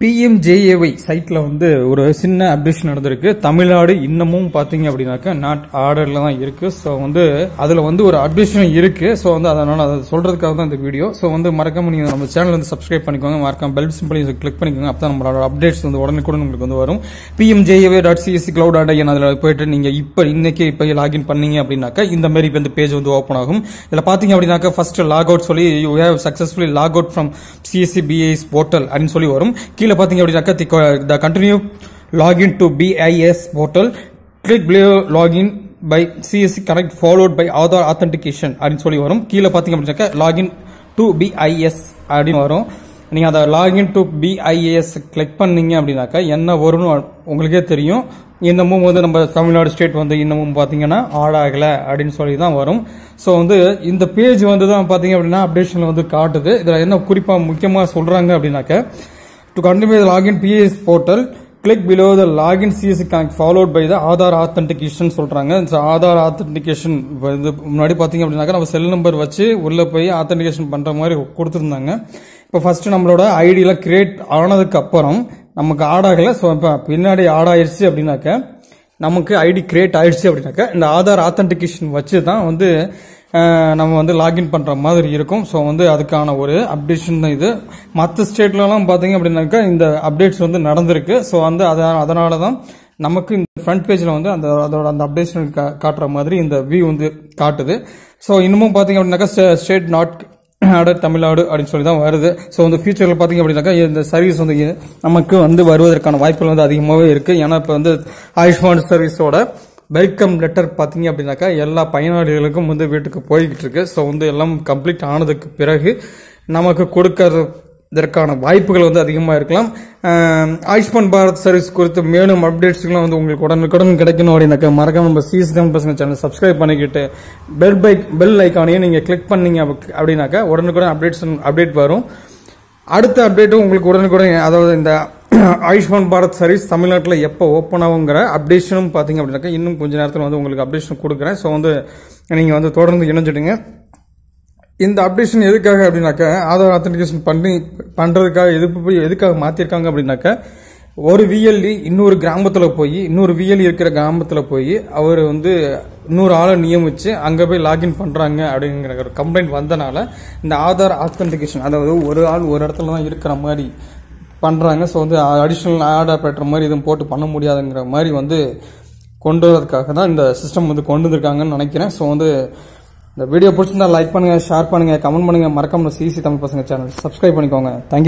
PMJAY சைட்டில் வந்து ஒரு சின்ன அப்டேஷன் நடந்திருக்கு. தமிழ்நாடு இன்னமும் பார்த்தீங்க அப்படின்னாக்கா நாட் ஆர்டரில் தான் இருக்குது ஸோ வந்து அதில் வந்து ஒரு அப்டேஷன் இருக்குது ஸோ வந்து அதனால் அதை சொல்கிறதுக்காக தான் இந்த வீடியோ ஸோ வந்து மறக்காம நீங்கள் நம்ம சேனல் வந்து சப்ஸ்கிரைப் பண்ணிக்கோங்க. மறக்காம பெல் சிம்பிளையும் கிளிக் பண்ணிக்கோங்க. அப்போ தான் நம்மளோட அப்டேட்ஸ் வந்து உடனே கூட உங்களுக்கு வந்து வரும். PMJAY dot CSC cloud dot IN அதில் போயிட்டு நீங்கள் இப்போ இன்னைக்கு இப்போ லாகின் பண்ணீங்க அப்படின்னாக்கா இந்த மாதிரி இப்போ இந்த பேஜ் வந்து ஓப்பன் ஆகும். இதில் பார்த்தீங்க அப்படின்னாக்கா ஃபர்ஸ்ட் லாக் அவுட் சொல்லி you have successfully log out from CSC BAS portal அப்படின்னு சொல்லி வரும். கீழே பார்த்தீங்க அப்படின்னாக்கா the continue login to BIS portal click below login by CSC connect followed by Aadhaar authentication அப்படின்னு சொல்லி வரும். கீழே பார்த்தீங்க அப்படின்னாக்கா லாகின் டு பிஐஎஸ் அப்படின்னு வரும். நீங்கள் அதை லாகின் டு பிஐஏஎஸ் கிளிக் பண்ணீங்க அப்படின்னாக்கா என்ன வரும்னு உங்களுக்கே தெரியும். இன்னமும் வந்து நம்ம தமிழ்நாடு ஸ்டேட் வந்து இன்னமும் பார்த்தீங்கன்னா ஆடாகலை அப்படின்னு சொல்லி தான் வரும். ஸோ வந்து இந்த பேஜ் வந்து தான் பார்த்தீங்க அப்படின்னா அப்டேஷனில் வந்து காட்டுது. இதில் என்ன குறிப்பாக முக்கியமாக சொல்கிறாங்க அப்படின்னாக்க to continue login PS portal click below the login CSC connect followed by the Aadhaar authentication சொல்கிறாங்க So, ஆதார் ஆத்தன்டிகேஷன் இது முன்னாடி பார்த்தீங்க அப்படின்னாக்கா நம்ம செல் நம்பர் வச்சு உள்ளே போய் ஆத்தன்டிகேஷன் பண்ணுற மாதிரி கொடுத்துருந்தாங்க. இப்போ ஃபஸ்ட்டு நம்மளோட ஐடியெலாம் கிரியேட் ஆனதுக்கு அப்புறம் நமக்கு ஆட் ஸோ இப்போ பின்னாடி ஆட் ஆயிடுச்சு அப்படின்னாக்க நமக்கு ஐடி கிரியேட் ஆயிடுச்சு அப்படின்னாக்க இந்த ஆதார் ஆத்தன்டிகேஷன் வச்சு தான் வந்து நம்ம வந்து லாகின் பண்ணுற மாதிரி இருக்கும். ஸோ வந்து அதுக்கான ஒரு அப்டேஷன் தான் இது. மற்ற ஸ்டேட்லலாம் பார்த்தீங்க அப்படின்னாக்கா இந்த அப்டேட்ஸ் வந்து நடந்திருக்கு. ஸோ வந்து அதான் அதனால தான் நமக்கு இந்த ஃப்ரண்ட் பேஜில் வந்து அந்த அதோட அந்த அப்டேஷன் காட்டுற மாதிரி இந்த வியூ வந்து காட்டுது. ஸோ இன்னமும் பார்த்தீங்க அப்படின்னாக்கா ஸ்டேட் நாட் ஆர்டர் தமிழ்நாடு அப்படின்னு சொல்லி தான் வருது. ஸோ வந்து ஃபியூச்சரில் பார்த்தீங்க அப்படின்னாக்கா இந்த சர்வீஸ் வந்து நமக்கு வந்து வருவதற்கான வாய்ப்புகள் வந்து அதிகமாகவே இருக்குது ஏன்னா இப்போ வந்து ஆயுஷ்மான் சர்வீஸோட வெல்கம் லெட்டர் பார்த்தீங்க அப்படின்னாக்கா எல்லா பயனாளிகளுக்கும் வந்து வீட்டுக்கு போய்கிட்டு இருக்கு ஸோ வந்து எல்லாம் கம்ப்ளீட் ஆனதுக்கு பிறகு நமக்கு கொடுக்கறதற்கான வாய்ப்புகள் வந்து அதிகமாக இருக்கலாம். ஆயுஷ்மான் பாரத் சர்வீஸ் குறித்து மேலும் அப்டேட்ஸ்லாம் வந்து உங்களுக்கு உடனுக்குடன் கிடைக்கணும் அப்படின்னாக்கா மறக்காம நம்ம சிஎஸ்கம் பசங்க சேனல் சப்ஸ்கிரைப் பண்ணிக்கிட்டு பெல் பைக் பெல் ஐக்கானையும் நீங்கள் கிளிக் பண்ணீங்க அப்படின்னாக்கா உடனுக்குடன் அப்டேட்ஸ் அப்டேட் வரும். அடுத்த அப்டேட்டும் உங்களுக்கு உடனுக்குடன் அதாவது இந்த ஆயுஷ்மான் பாரத் சர்வீஸ் தமிழ்நாட்டில் எப்போ ஓப்பன் ஆகுங்கிற அப்டேஷனும் பார்த்தீங்க அப்படின்னாக்கா இன்னும் கொஞ்ச நேரத்தில் வந்து உங்களுக்கு அப்டேஷன் கொடுக்குறேன். ஸோ வந்து நீங்கள் வந்து தொடர்ந்து இணைஞ்சிடுங்க. இந்த அப்டேஷன் எதுக்காக அப்படின்னாக்க ஆதார் ஆத்தன்டிகேஷன் பண்ணி பண்ணுறதுக்காக எது போய் எதுக்காக மாற்றிருக்காங்க அப்படின்னாக்க ஒரு விஎல்இ இன்னொரு கிராமத்தில் போய் இன்னொரு விஎல்இ இருக்கிற கிராமத்தில் போய் அவர் வந்து இன்னொரு ஆளை நியமித்து அங்கே போய் லாகின் பண்ணுறாங்க அப்படிங்கிற ஒரு கம்ப்ளைண்ட் வந்தனால இந்த ஆதார் ஆத்தன்டிகேஷன் அதாவது ஒரு ஆள் ஒரு இடத்துல தான் இருக்கிற மாதிரி பண்றாங்க. ஸோ வந்து அடிஷ்னல் ஆட் ஆப்ரேட்டர் மாதிரி எதுவும் போட்டு பண்ண முடியாதுங்கிற மாதிரி வந்து கொண்டு வரதுக்காக தான் இந்த சிஸ்டம் வந்து கொண்டு வந்திருக்காங்கன்னு நினைக்கிறேன். ஸோ வந்து இந்த வீடியோ பிடிச்சிருந்தா லைக் பண்ணுங்க ஷேர் பண்ணுங்க கமெண்ட் பண்ணுங்க. மறக்காமல் சிசி தமிழ் பசங்க சேனல் சப்ஸ்கிரைப் பண்ணிக்கோங்க. தேங்க்யூ